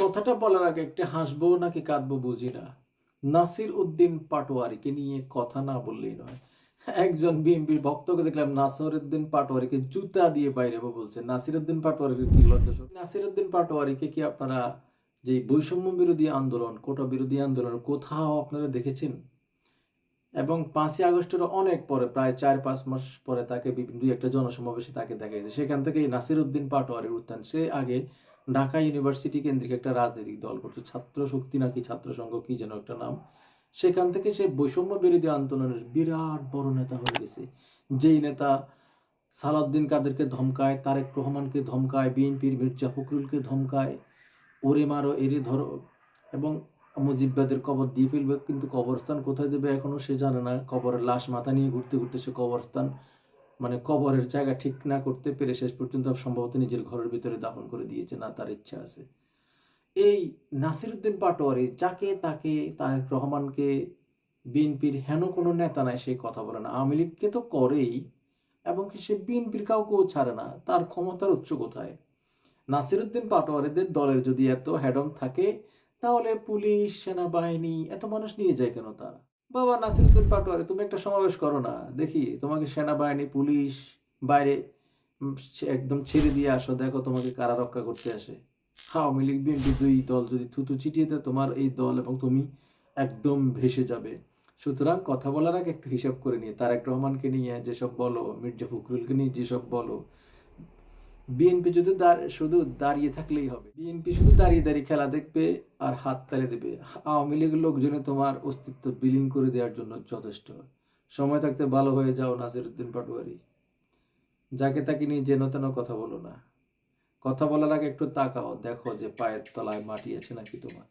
কথাটা বলার আগে একটু হাসবো নাকি কাঁদবো বুঝি না। নাসির উদ্দিন পাটোয়ারিকে নিয়ে কথা না বললেই নয়। একজন বিএনপির ভক্তকে দেখলাম নাসির উদ্দিন পাটোয়ারিকে জুতা দিয়ে বাইরে বলছে। নাসির উদ্দিন পাটোয়ারিকে কি লজ্জা শরম? নাসির উদ্দিন পাটোয়ারিকে কি আপনারা যে বৈষম্য বিরোধী আন্দোলন, কোটা বিরোধী আন্দোলন কোথাও আপনারা দেখেছেন? এবং পাঁচই আগস্টের অনেক পরে, প্রায় চার পাঁচ মাস পরে তাকে দুই একটা জনসমাবেশে তাকে দেখা গেছে। সেখান থেকে নাসির উদ্দিন পাটোয়ারির উত্থান। সে আগে ঢাকা ইউনিভার্সিটি কেন্দ্রিক একটা রাজনৈতিক দল করতো ছাত্র শক্তি নাকি ছাত্র সংঘ কি যেন একটা নাম। সেখান থেকে সে বৈষম্য বিরোধী আন্দোলনের বিরাট বড় নেতা হয়ে গেছে। যেই নেতা সালাউদ্দিন কাদেরকে ধমকায়, তারেক রহমানকে ধমকায়, বিএনপির মির্জা ফখরুলকে ধমকায়, ওরে মারো, এরে ধরো, এবং মুজিববাদের কবর দিয়ে ফেলবে। কিন্তু কবরস্থান কোথায় দেবে এখনও সে জানে না। কবরের লাশ মাথা নিয়ে ঘুরতে ঘুরতে সে কবরস্থান মানে কবরের জায়গা ঠিক না করতে পেরে শেষ পর্যন্ত সম্ভবত নিজের ঘরের ভিতরে দাফন করে দিয়েছে না, তার ইচ্ছা আছে। এই নাসিরুদ্দিন পাটোয়ারি যাকে তাকে তারেক রহমানকে বিএনপির হেন কোনো নেতা নাই, সে কথা বলে না। আওয়ামী লীগকে তো করেই, এবং কি সে বিএনপির কাউকেও ছাড়ে না, তার ক্ষমতার উচ্চ কোথায়? নাসিরুদ্দিন পাটোয়ারিদের দলের যদি এত হ্যাডম থাকে, তাহলে পুলিশ, সেনাবাহিনী, এত মানুষ নিয়ে যায় কেন তারা? বাবা নাসিরুদ্দিন পাটোয়ারি, তুমি একটা সমাবেশ করো না। দেখি, তোমাকে সেনাবাহিনী, পুলিশ, বাইরে একদম ছেড়ে দিয়ে আসো। দেখো তোমাকে কারা রক্ষা করতে আসে। আওয়ামী লীগ, বিএনপি দুই দল যদি থুতু চিটিয়ে দেয়, তোমার এই দল এবং তুমি একদম ভেসে যাবে। সুতরাং কথা বলার আগে একটু হিসাব করে নিয়ে, তারেক রহমানকে নিয়ে যেসব বলো, মির্জা ফখরুলকে নিয়ে যেসব বলো বিএনপি যদি শুধু দাঁড়িয়ে থাকলেই হবে। বিএনপি শুধু দাঁড়িয়ে দাঁড়িয়ে খেলা দেখবে আর হাত তালে দেবে। আওয়ামী লীগের লোকজনে তোমার অস্তিত্ব বিলীন করে দেওয়ার জন্য যথেষ্ট। সময় থাকতে ভালো হয়ে যাও নাসিরুদ্দিন পাটোয়ারি। যাকে তাকে নিয়ে যেন তেন কথা বলো না। কথা বলার আগে একটু তাকাও, দেখো যে পায়ের তলায় মাটি আছে নাকি তোমার।